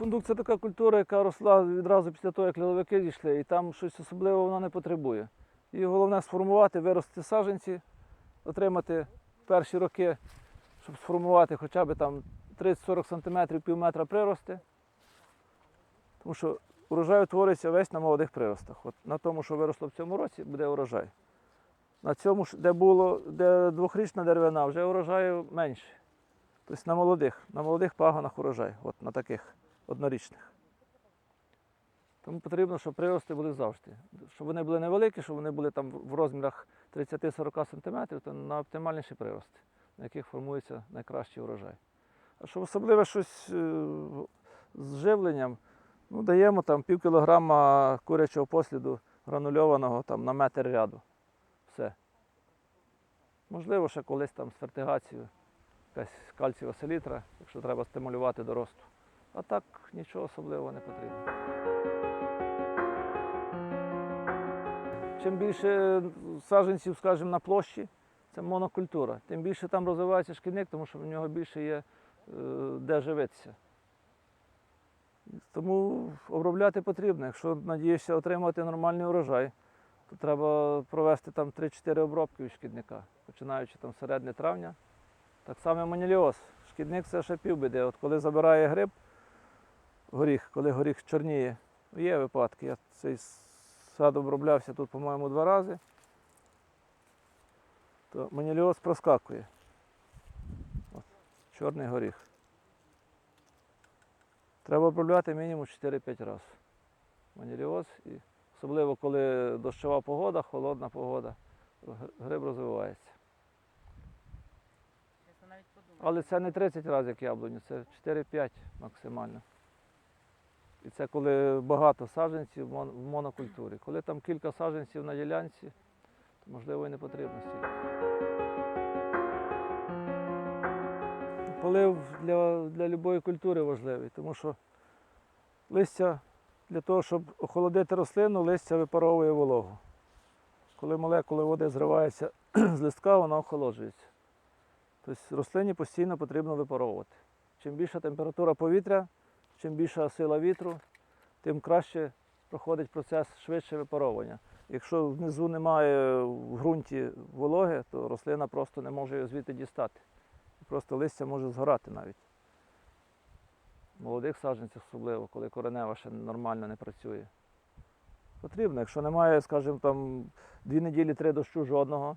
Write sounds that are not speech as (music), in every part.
Фундук це така культура, яка росла відразу після того, як ліловики зійшли, і там щось особливого вона не потребує. І головне сформувати, виростити саджанці, отримати перші роки, щоб сформувати хоча б там 30-40 см, пів метра прирости. Тому що урожай утворюється весь на молодих приростах. От на тому, що виросло в цьому році, буде урожай. На цьому, де було де двохрічна деревина, вже урожаю менше. Тобто на молодих, на молодих пагонах урожай, от на таких однорічних. Тому потрібно, щоб прирости були завжди. Щоб вони були невеликі, щоб вони були там в розмірах 30-40 см, то на оптимальніші прирости, на яких формується найкращий урожай. А щоб особливе щось е, з живленням, ну, даємо там пів кілограма курячого посліду гранульованого там, на метр ряду. Все. Можливо, ще колись там з фертигацією, якась кальцієва селітра, якщо треба стимулювати до росту. А так нічого особливого не потрібно. Чим більше саджанців, скажімо, на площі, це монокультура, тим більше там розвивається шкідник, тому що в нього більше є е, де живитися. Тому обробляти потрібно. Якщо надієшся отримати нормальний урожай, то треба провести там 3-4 обробки від шкідника, починаючи там середини травня. Так само маніліоз. Шкідник це ще півбіди. От коли забирає гриб, горіх, коли горіх чорніє, є випадки. Я цей сад оброблявся тут, по-моєму, два рази, то маніліоз проскакує. От, чорний горіх. Треба обробляти мінімум 4-5 разів. Маніліоз, і особливо коли дощова погода, холодна погода, гриб розвивається. Але це не 30 разів, як яблуню, це 4-5 максимально. І це коли багато саджанців в монокультурі. Коли там кілька саджанців на ділянці, то можливо і не потрібно стільки. Полив для, для будь-якої культури важливий, тому що листя для того, щоб охолодити рослину, листя випаровує вологу. Коли молекули води зриваються (clears throat) з листка, вона охолоджується. Тобто рослині постійно потрібно випаровувати. Чим більша температура повітря, чим більша сила вітру, тим краще проходить процес швидше випаровування. Якщо внизу немає в ґрунті вологи, то рослина просто не може його звідти дістати. Просто листя може згорати навіть. В молодих саджанцях особливо, коли коренева ще нормально не працює. Потрібно, якщо немає, скажімо, там дві неділі, три дощу жодного,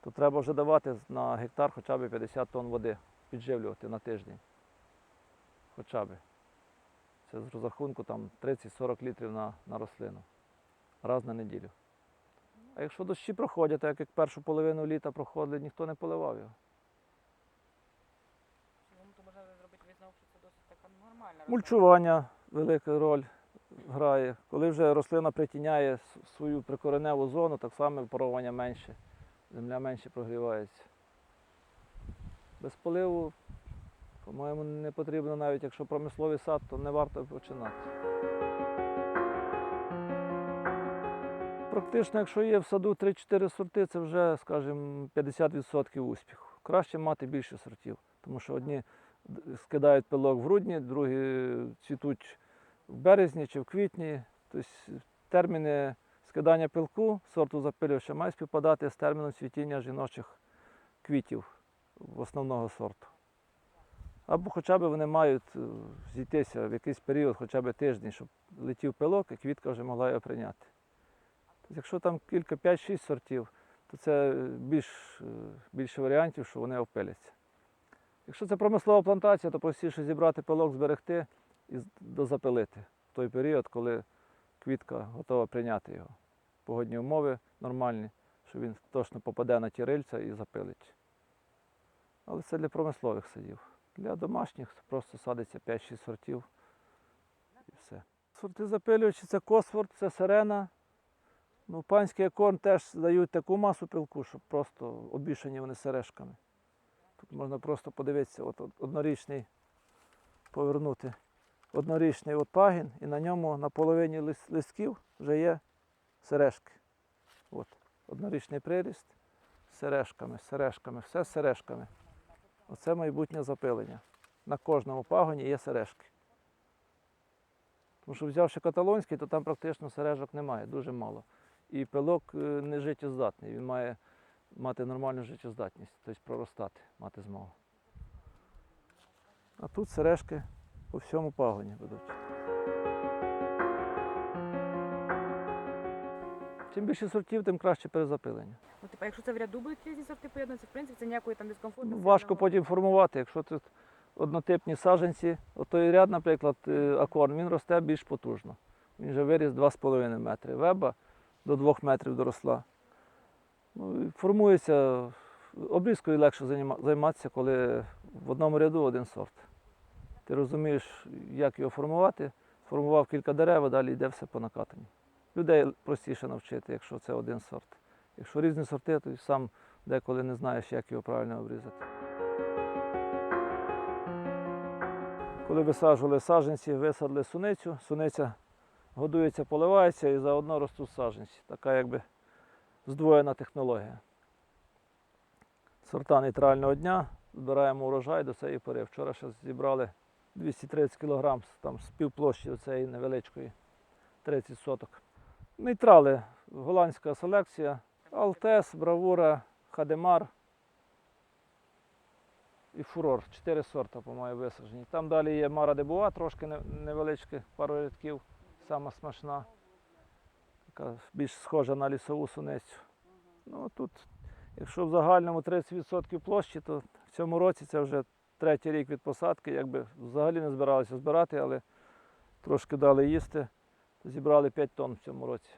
то треба вже давати на гектар хоча б 50 тонн води, підживлювати на тиждень. Хоча б. Це з розрахунку там 30-40 літрів на, на рослину. Раз на неділю. А якщо дощі проходять, так як першу половину літа проходили, ніхто не поливав його. Ну, то можна зробити висновок, що це досить така нормальна. Мульчування велика роль грає. Коли вже рослина притіняє свою прикореневу зону, так само випаровування менше. Земля менше прогрівається. Без поливу, по-моєму, не потрібно навіть якщо промисловий сад, то не варто починати. Практично, якщо є в саду 3-4 сорти, це вже, скажімо, 50% успіху. Краще мати більше сортів, тому що одні скидають пилок в грудні, другі цвітуть в березні чи в квітні. Тобто терміни скидання пилку сорту запилювача мають співпадати з терміном цвітіння жіночих квітів основного сорту. Або хоча б вони мають е, зійтися в якийсь період, хоча б тиждень, щоб летів пилок і квітка вже могла його прийняти. Тобто, якщо там кілька, 5-6 сортів, то це більш, е, більше варіантів, що вони опиляться. Якщо це промислова плантація, то простіше зібрати пилок, зберегти і дозапилити в той період, коли квітка готова прийняти його. Погодні умови нормальні, що він точно попаде на ті рильця і запилить. Але це для промислових садів. Для домашніх просто садиться 5-6 сортів і все. Сорти запилювачі це Косфорд, це сирена. Ну, панський акорн теж дають таку масу пилку, що просто обішані вони сережками. Тут можна просто подивитися, от однорічний повернути. Однорічний от пагін, і на ньому на половині листків вже є сережки. От, однорічний приріст з сережками, сережками, все з сережками. Оце майбутнє запилення. На кожному пагоні є сережки. Тому що взявши каталонський, то там практично сережок немає, дуже мало. І пилок е, не життєздатний, він має мати нормальну життєздатність, тобто проростати, мати змогу. А тут сережки по всьому пагоні ведуть. Чим більше сортів, тим краще перезапилення. Ну, типу, якщо це в ряду будуть різні сорти поєднуватися, в принципі, це ніякої там дискомфорту. Ну, важко потім формувати, якщо тут однотипні саджанці. Отой ряд, наприклад, е, акорн, він росте більш потужно. Він вже виріс 2,5 метри. Веба до 2 метрів доросла. Ну, формується, обрізкою легше займатися, коли в одному ряду один сорт. Ти розумієш, як його формувати, сформував кілька дерев, а далі йде все по накатанні. Людей простіше навчити, якщо це один сорт. Якщо різні сорти, то сам деколи не знаєш, як його правильно обрізати. Коли висаджували саджанці, висадили суницю, суниця годується, поливається і заодно ростуть саджанці. Така якби здвоєна технологія. Сорта нейтрального дня, збираємо урожай до цієї пори. Вчора ще зібрали 230 кг там, з півплощі цієї невеличкої 30 соток. Нейтрали, голландська селекція, Алтес, Бравура, Хадемар і Фурор. Чотири сорта, по-моєму, висаджені. Там далі є Мара де Буа, трошки не- невеличке, пару рядків, сама смачна. Така більш схожа на лісову суницю. Ну, тут, якщо в загальному 30% площі, то в цьому році це вже третій рік від посадки. Якби взагалі не збиралися збирати, але трошки дали їсти. Зібрали 5 тонн в цьому році.